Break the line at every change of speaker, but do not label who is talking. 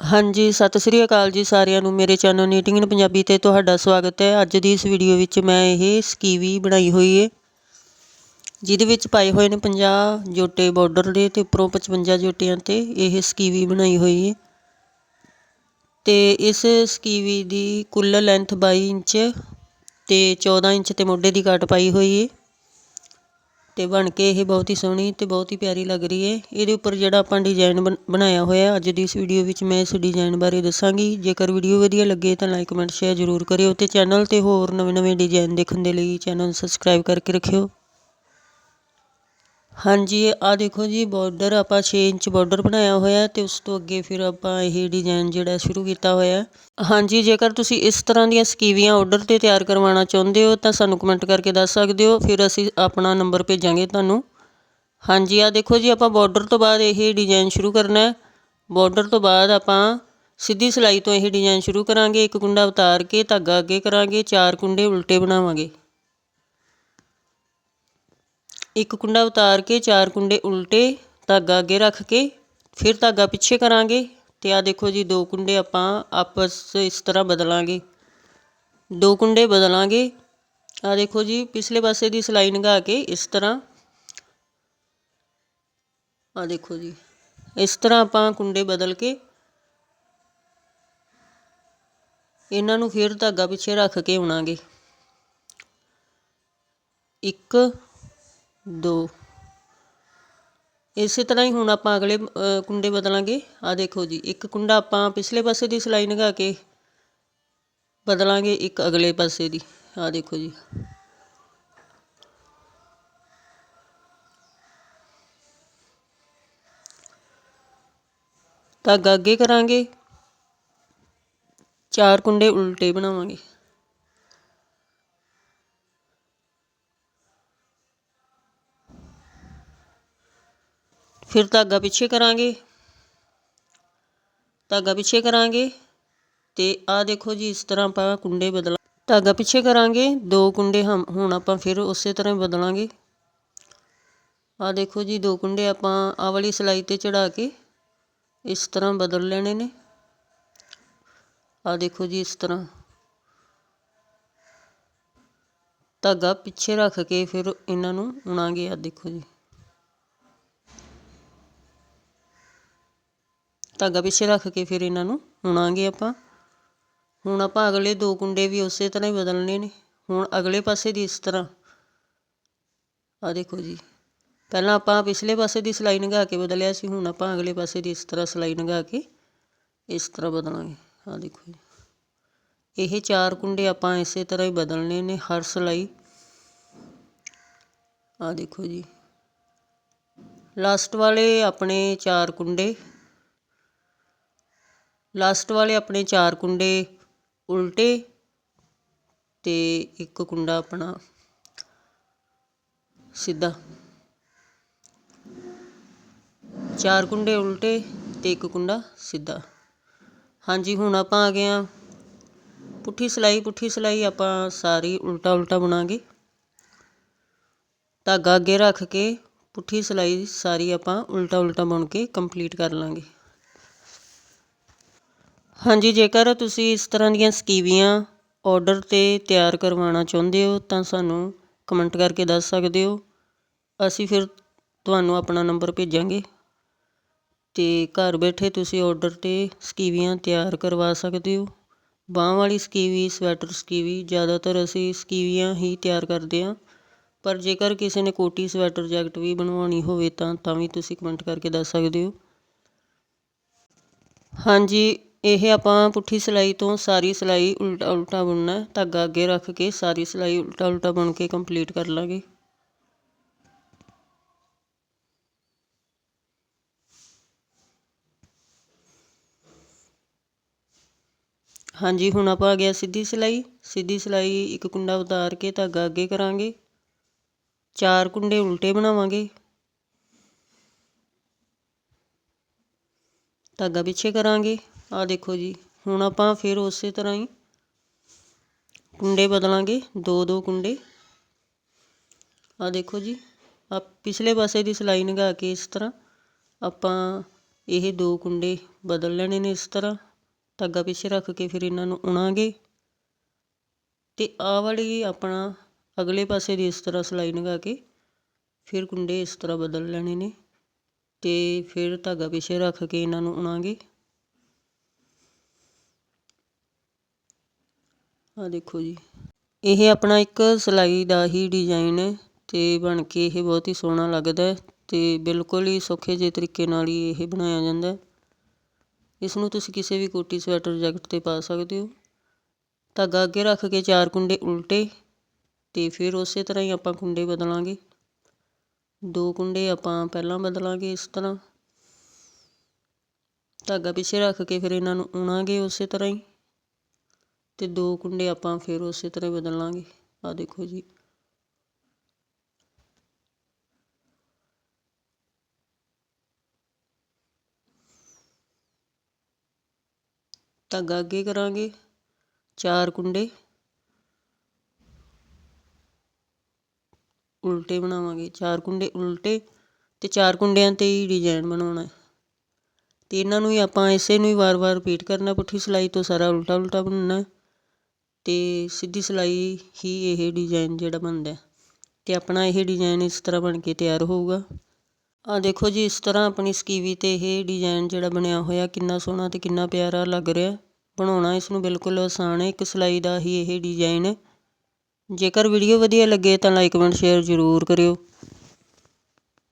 ਹਾਂਜੀ, ਸਤਿ ਸ੍ਰੀ ਅਕਾਲ ਜੀ ਸਾਰਿਆਂ ਨੂੰ। ਮੇਰੇ ਚੈਨਲ ਨੀਟਿੰਗ ਇਨ ਪੰਜਾਬੀ ਤੇ ਤੁਹਾਡਾ ਸਵਾਗਤ ਹੈ। ਅੱਜ ਦੀ ਇਸ ਵੀਡੀਓ ਵਿੱਚ ਮੈਂ ਇਹ ਸਕੀਵੀ ਬਣਾਈ ਹੋਈ ਹੈ ਜਿਹਦੇ ਵਿੱਚ ਪਾਏ ਹੋਏ ਨੇ 50 ਜੋਟੇ ਬਾਰਡਰ ਦੇ ਤੇ ਉੱਪਰੋਂ 55 ਜੋਟਿਆਂ ਤੇ ਇਹ ਸਕੀਵੀ ਬਣਾਈ ਹੋਈ ਹੈ ਤੇ ਇਸ ਸਕੀਵੀ ਦੀ ਕੁੱਲ ਲੈਂਥ 22 ਇੰਚ ਤੇ 14 ਇੰਚ ਤੇ ਮੋਢੇ ਦੀ ਕਾਟ ਪਾਈ ਹੋਈ ਹੈ ਤੇ ਬਣ ਕੇ ਇਹ ਬਹੁਤ ਹੀ ਸੋਹਣੀ ਤੇ ਬਹੁਤ ਹੀ ਪਿਆਰੀ ਲੱਗ ਰਹੀ ਹੈ ਇਹਦੇ ਉੱਪਰ ਜਿਹੜਾ ਆਪਾਂ ਡਿਜ਼ਾਈਨ ਬਣਾਇਆ ਹੋਇਆ, ਅੱਜ ਦੀ ਇਸ ਵੀਡੀਓ ਵਿੱਚ ਮੈਂ ਇਸ ਡਿਜ਼ਾਈਨ ਬਾਰੇ ਦੱਸਾਂਗੀ। ਜੇਕਰ ਵੀਡੀਓ ਵਧੀਆ ਲੱਗੇ ਤਾਂ ਲਾਈਕ ਕਮੈਂਟ ਸ਼ੇਅਰ ਜ਼ਰੂਰ ਕਰਿਓ ਤੇ ਚੈਨਲ ਤੇ ਹੋਰ ਨਵੇਂ-ਨਵੇਂ ਡਿਜ਼ਾਈਨ ਦੇਖਣ ਦੇ ਲਈ ਚੈਨਲ ਸਬਸਕ੍ਰਾਈਬ ਕਰਕੇ ਰੱਖਿਓ। ਹਾਂਜੀ, ਆਹ ਦੇਖੋ ਜੀ ਬਾਰਡਰ ਆਪਾਂ 6 ਇੰਚ ਬਾਰਡਰ ਬਣਾਇਆ ਹੋਇਆ ਤੇ ਉਸ ਤੋਂ ਅੱਗੇ ਫਿਰ ਆਪਾਂ ਇਹ ਡਿਜ਼ਾਈਨ ਜਿਹੜਾ ਸ਼ੁਰੂ ਕੀਤਾ ਹੋਇਆ। ਹਾਂਜੀ, ਜੇਕਰ ਤੁਸੀਂ ਇਸ ਤਰ੍ਹਾਂ ਦੀਆਂ ਸਕੀਵੀਆਂ ਆਰਡਰ ਤੇ ਤਿਆਰ ਕਰਵਾਉਣਾ ਚਾਹੁੰਦੇ ਹੋ, ਤਾਂ ਸਾਨੂੰ ਕਮੈਂਟ ਕਰਕੇ ਦੱਸ ਸਕਦੇ ਹੋ, ਫਿਰ ਅਸੀਂ ਆਪਣਾ ਨੰਬਰ ਭੇਜਾਂਗੇ ਤੁਹਾਨੂੰ। ਹਾਂਜੀ, ਆਹ ਦੇਖੋ ਜੀ, ਆਪਾਂ ਬਾਰਡਰ ਤੋਂ ਬਾਅਦ ਇਹ ਡਿਜ਼ਾਈਨ ਸ਼ੁਰੂ ਕਰਨਾ ਹੈ। ਬਾਰਡਰ ਤੋਂ ਬਾਅਦ ਆਪਾਂ ਸਿੱਧੀ ਸਿਲਾਈ ਤੋਂ ਇਹ ਡਿਜ਼ਾਈਨ ਸ਼ੁਰੂ ਕਰਾਂਗੇ, ਇੱਕ ਕੁੰਡਾ ਉਤਾਰ ਕੇ ਧਾਗਾ ਅੱਗੇ ਕਰਾਂਗੇ, ਚਾਰ ਕੁੰਡੇ ਉਲਟੇ ਬਣਾਵਾਂਗੇ। ਇੱਕ ਕੁੰਡਾ ਉਤਾਰ ਕੇ, ਚਾਰ ਕੁੰਡੇ ਉਲਟੇ ਧਾਗਾ ਅੱਗੇ ਰੱਖ ਕੇ, ਫਿਰ ਧਾਗਾ ਪਿੱਛੇ ਕਰਾਂਗੇ ਤੇ ਆ ਦੇਖੋ ਜੀ, ਦੋ ਕੁੰਡੇ ਆਪਾਂ ਆਪਸ ਇਸ ਤਰ੍ਹਾਂ ਬਦਲਾਂਗੇ। ਦੋ ਕੁੰਡੇ ਬਦਲਾਂਗੇ। ਆ ਦੇਖੋ ਜੀ, ਪਿਛਲੇ ਪਾਸੇ ਦੀ ਸਲਾਈ ਲੰਘਾ ਕੇ ਇਸ ਤਰ੍ਹਾਂ। ਆ ਦੇਖੋ ਜੀ, ਇਸ ਤਰ੍ਹਾਂ ਆਪਾਂ ਕੁੰਡੇ ਬਦਲ ਕੇ ਇਹਨਾਂ ਨੂੰ ਫਿਰ ਧਾਗਾ ਪਿੱਛੇ ਰੱਖ ਕੇ ਆਉਣਾਗੇ। ਇੱਕ ਦੋ। ਇਸੇ ਤਰ੍ਹਾਂ ਹੀ ਹੁਣ ਆਪਾਂ ਅਗਲੇ ਕੁੰਡੇ ਬਦਲਾਂਗੇ। ਆ ਦੇਖੋ ਜੀ, ਇੱਕ ਕੁੰਡਾ ਆਪਾਂ ਪਿਛਲੇ ਪਾਸੇ ਦੀ ਸਿਲਾਈ ਲਗਾ ਕੇ ਬਦਲਾਂਗੇ ਇੱਕ ਅਗਲੇ ਪਾਸੇ ਦੀ। ਆ ਦੇਖੋ ਜੀ। ਧਾਗਾ ਅੱਗੇ ਕਰਾਂਗੇ। ਚਾਰ ਕੁੰਡੇ ਉਲਟੇ ਬਣਾਵਾਂਗੇ। ਫਿਰ ਧਾਗਾ ਪਿੱਛੇ ਕਰਾਂਗੇ। ਧਾਗਾ ਪਿੱਛੇ ਕਰਾਂਗੇ ਤੇ ਆ ਦੇਖੋ ਜੀ, ਇਸ ਤਰ੍ਹਾਂ ਆਪਾਂ ਕੁੰਡੇ ਬਦਲਾ ਧਾਗਾ ਪਿੱਛੇ ਕਰਾਂਗੇ। ਦੋ ਕੁੰਡੇ ਹਮ, ਹੁਣ ਆਪਾਂ ਫਿਰ ਉਸੇ ਤਰ੍ਹਾਂ ਬਦਲਾਂਗੇ। ਆ ਦੇਖੋ ਜੀ, ਦੋ ਕੁੰਡੇ ਆਪਾਂ ਆ ਵਾਲੀ ਸਲਾਈ ਤੇ ਚੜਾ ਕੇ ਇਸ ਤਰ੍ਹਾਂ ਬਦਲ ਲੈਣੇ ਨੇ। ਆ ਦੇਖੋ ਜੀ, ਇਸ ਤਰ੍ਹਾਂ। ਧਾਗਾ ਪਿੱਛੇ ਰੱਖ ਕੇ ਫਿਰ ਇਹਨਾਂ ਨੂੰ ਉਣਾਂਗੇ, ਆ ਦੇਖੋ ਜੀ। ਧਾਗਾ ਪਿੱਛੇ ਰੱਖ ਕੇ ਫਿਰ ਇਹਨਾਂ ਨੂੰ ਉਣਾਂਗੇ ਆਪਾਂ। ਹੁਣ ਆਪਾਂ ਅਗਲੇ ਦੋ ਕੁੰਡੇ ਵੀ ਉਸੇ ਤਰ੍ਹਾਂ ਹੀ ਬਦਲਣੇ ਨੇ। ਹੁਣ ਅਗਲੇ ਪਾਸੇ ਦੀ ਇਸ ਤਰ੍ਹਾਂ। ਆ ਦੇਖੋ ਜੀ। ਪਹਿਲਾਂ ਆਪਾਂ ਪਿਛਲੇ ਪਾਸੇ ਦੀ ਸਲਾਈ ਲੰਘਾ ਕੇ ਬਦਲਿਆ ਸੀ, ਹੁਣ ਆਪਾਂ ਅਗਲੇ ਪਾਸੇ ਦੀ ਇਸ ਤਰ੍ਹਾਂ ਸਲਾਈ ਲੰਘਾ ਕੇ ਇਸ ਤਰ੍ਹਾਂ ਬਦਲਾਂਗੇ। ਆ ਦੇਖੋ ਜੀ। ਇਹ ਚਾਰ ਕੁੰਡੇ ਆਪਾਂ ਇਸੇ ਤਰ੍ਹਾਂ ਹੀ ਬਦਲਣੇ ਨੇ ਹਰ ਸਲਾਈ। ਆ ਦੇਖੋ ਜੀ। ਲਾਸਟ ਵਾਲੇ ਆਪਣੇ ਚਾਰ ਕੁੰਡੇ। ਲਾਸਟ ਵਾਲੇ ਆਪਣੇ ਚਾਰ ਕੁੰਡੇ ਉਲਟੇ ਤੇ ਇੱਕ ਕੁੰਡਾ ਆਪਣਾ ਸਿੱਧਾ। ਚਾਰ ਕੁੰਡੇ ਉਲਟੇ ਤੇ ਇੱਕ ਕੁੰਡਾ ਸਿੱਧਾ। ਹਾਂਜੀ, ਹੁਣ ਆਪਾਂ ਆ ਗਏ ਆ। ਪੁੱਠੀ ਸਲਾਈ ਪੁੱਠੀ ਸਲਾਈ ਆਪਾਂ ਸਾਰੀ ਉਲਟਾ ਉਲਟਾ ਬਣਾਗੇ। ਧਾਗਾ ਅੱਗੇ ਰੱਖ ਕੇ ਪੁੱਠੀ ਸਲਾਈ ਸਾਰੀ ਆਪਾਂ ਉਲਟਾ ਉਲਟਾ ਬੁਣ ਕੇ ਕੰਪਲੀਟ ਕਰ ਲਾਂਗੇ। ਹਾਂਜੀ, ਜੇਕਰ ਤੁਸੀਂ ਇਸ ਤਰ੍ਹਾਂ ਦੀਆਂ ਸਕੀਵੀਆਂ ਔਡਰ ਤੇ ਤਿਆਰ ਕਰਵਾਉਣਾ ਚਾਹੁੰਦੇ ਹੋ, ਤਾਂ ਸਾਨੂੰ ਕਮੈਂਟ ਕਰਕੇ ਦੱਸ ਸਕਦੇ ਹੋ। ਅਸੀਂ ਫਿਰ ਤੁਹਾਨੂੰ ਆਪਣਾ ਨੰਬਰ ਭੇਜਾਂਗੇ। ਅਤੇ ਘਰ ਬੈਠੇ ਤੁਸੀਂ ਔਡਰ ਤੇ ਸਕੀਵੀਆਂ ਤਿਆਰ ਕਰਵਾ ਸਕਦੇ ਹੋ। ਬਾਂਹ ਵਾਲੀ ਸਕੀਵੀ ਸਵੈਟਰ ਸਕੀਵੀ, ਜ਼ਿਆਦਾਤਰ ਅਸੀਂ ਸਕੀਵੀਆਂ ਹੀ ਤਿਆਰ ਕਰਦੇ ਹਾਂ। ਪਰ ਜੇਕਰ ਕਿਸੇ ਨੇ ਕੋਟੀ ਸਵੈਟਰ ਜੈਕਟ ਵੀ ਬਣਵਾਉਣੀ ਹੋਵੇ ਤਾਂ ਤਾਂ ਵੀ ਤੁਸੀਂ ਕਮੈਂਟ ਕਰਕੇ ਦੱਸ ਸਕਦੇ ਹੋ। ਹਾਂਜੀ ਇਹ ਆਪਾਂ ਪੁੱਠੀ ਸਿਲਾਈ ਤੋਂ ਸਾਰੀ ਸਿਲਾਈ ਉਲਟਾ ਉਲਟਾ ਬੁਣਨਾ ਧਾਗਾ ਅੱਗੇ ਰੱਖ ਕੇ ਸਾਰੀ ਸਿਲਾਈ ਉਲਟਾ ਉਲਟਾ ਬੁਣ ਕੇ ਕੰਪਲੀਟ ਕਰ ਲਾਂਗੇ। ਹਾਂਜੀ, ਹੁਣ ਆਪਾਂ ਆ ਗਿਆ ਸਿੱਧੀ ਸਿਲਾਈ। ਸਿੱਧੀ ਸਿਲਾਈ ਇੱਕ ਕੁੰਡਾ ਉਤਾਰ ਕੇ ਧਾਗਾ ਅੱਗੇ ਕਰਾਂਗੇ। ਚਾਰ ਕੁੰਡੇ ਉਲਟੇ ਬਣਾਵਾਂਗੇ। ਧਾਗਾ ਪਿੱਛੇ ਕਰਾਂਗੇ। ਆ ਦੇਖੋ ਜੀ, ਹੁਣ ਆਪਾਂ ਫਿਰ ਉਸੇ ਤਰ੍ਹਾਂ ਹੀ ਕੁੰਡੇ ਬਦਲਾਂਗੇ, ਦੋ ਦੋ ਕੁੰਡੇ। ਆ ਦੇਖੋ ਜੀ ਆ ਪਿਛਲੇ ਪਾਸੇ ਦੀ ਸਲਾਈ ਲੰਘਾ ਕੇ ਇਸ ਤਰ੍ਹਾਂ ਆਪਾਂ ਇਹ ਦੋ ਕੁੰਡੇ ਬਦਲ ਲੈਣੇ ਨੇ ਇਸ ਤਰ੍ਹਾਂ। ਧਾਗਾ ਪਿੱਛੇ ਰੱਖ ਕੇ ਫਿਰ ਇਹਨਾਂ ਨੂੰ ਉਣਾਂਗੇ। ਤੇ ਆਹ ਵਾਲੀ ਆਪਣਾ ਅਗਲੇ ਪਾਸੇ ਦੀ ਇਸ ਤਰ੍ਹਾਂ ਸਿਲਾਈ ਲਗਾ ਕੇ ਫਿਰ ਕੁੰਡੇ ਇਸ ਤਰ੍ਹਾਂ ਬਦਲ ਲੈਣੇ ਨੇ। ਤੇ ਫਿਰ ਧਾਗਾ ਪਿੱਛੇ ਰੱਖ ਕੇ ਇਹਨਾਂ ਨੂੰ ਉਣਾਂਗੇ। ਆ ਦੇਖੋ ਜੀ। ਇਹ ਆਪਣਾ ਇੱਕ ਸਿਲਾਈ ਦਾ ਹੀ ਡਿਜ਼ਾਈਨ ਹੈ ਤੇ ਬਣ ਕੇ ਇਹ ਬਹੁਤ ਹੀ ਸੋਹਣਾ ਲੱਗਦਾ ਹੈ ਤੇ ਬਿਲਕੁਲ ਹੀ ਸੌਖੇ ਜਿਹੇ ਤਰੀਕੇ ਨਾਲ ਹੀ ਇਹ ਬਣਾਇਆ ਜਾਂਦਾ ਇਸ ਨੂੰ ਤੁਸੀਂ ਕਿਸੇ ਵੀ ਕੋਟੀ, ਸਵੈਟਰ, ਜੈਕਟ ਤੇ ਪਾ ਸਕਦੇ ਹੋ। ਧਾਗਾ ਅੱਗੇ ਰੱਖ ਕੇ ਚਾਰ ਕੁੰਡੇ ਉਲਟੇ ਤੇ ਫਿਰ ਉਸੇ ਤਰ੍ਹਾਂ ਹੀ ਆਪਾਂ ਕੁੰਡੇ ਬਦਲਾਂਗੇ। ਦੋ ਕੁੰਡੇ ਆਪਾਂ ਪਹਿਲਾਂ ਬਦਲਾਂਗੇ ਇਸ ਤਰ੍ਹਾਂ। ਧਾਗਾ ਪਿੱਛੇ ਰੱਖ ਕੇ ਫਿਰ ਇਹਨਾਂ ਨੂੰ ਉਣਾਂਗੇ ਉਸੇ ਤਰ੍ਹਾਂ ਹੀ। ਤੇ ਦੋ ਕੁੰਡੇ ਆਪਾਂ ਫਿਰ ਉਸੇ ਤਰ੍ਹਾਂ ਹੀ ਬਦਲਾਂਗੇ ਆ ਦੇਖੋ ਜੀ। ਧਾਗਾ ਅੱਗੇ ਕਰਾਂਗੇ। ਚਾਰ ਕੁੰਡੇ। ਉਲਟੇ ਬਣਾਵਾਂਗੇ। ਚਾਰ ਕੁੰਡੇ ਉਲਟੇ ਤੇ ਚਾਰ ਕੁੰਡਿਆਂ ਤੇ ਹੀ ਡਿਜ਼ਾਈਨ ਬਣਾਉਣਾ ਹੈ। ਤੇ ਇਹਨਾਂ ਨੂੰ ਹੀ ਆਪਾਂ ਇਸੇ ਨੂੰ ਹੀ ਵਾਰ-ਵਾਰ ਰਿਪੀਟ ਕਰਨਾ, ਪੁੱਠੀ ਸਿਲਾਈ ਤੋਂ ਸਾਰਾ ਉਲਟਾ ਉਲਟਾ ਬਣਾਉਣਾ ਅਤੇ ਸਿੱਧੀ ਸਿਲਾਈ ਹੀ ਇਹ ਡਿਜ਼ਾਇਨ ਜਿਹੜਾ ਬਣਦਾ ਅਤੇ ਆਪਣਾ ਇਹ ਡਿਜ਼ਾਇਨ ਇਸ ਤਰ੍ਹਾਂ ਬਣ ਕੇ ਤਿਆਰ ਹੋਊਗਾ। ਆ ਦੇਖੋ ਜੀ, ਇਸ ਤਰ੍ਹਾਂ ਆਪਣੀ ਸਕੀਵੀ ਤੇ ਇਹ ਡਿਜ਼ਾਇਨ ਜਿਹੜਾ ਬਣਿਆ ਹੋਇਆ, ਕਿੰਨਾ ਸੋਹਣਾ ਅਤੇ ਕਿੰਨਾ ਪਿਆਰਾ ਲੱਗ ਰਿਹਾ ਬਣਾਉਣਾ ਇਸ ਨੂੰ ਬਿਲਕੁਲ ਆਸਾਨ ਹੈ। ਇੱਕ ਸਿਲਾਈ ਦਾ ਹੀ ਇਹ ਡਿਜ਼ਾਇਨ ਹੈ। ਜੇਕਰ ਵੀਡੀਓ ਵਧੀਆ ਲੱਗੇ ਤਾਂ ਲਾਈਕ ਕਮੈਂਟ ਸ਼ੇਅਰ ਜ਼ਰੂਰ ਕਰਿਓ।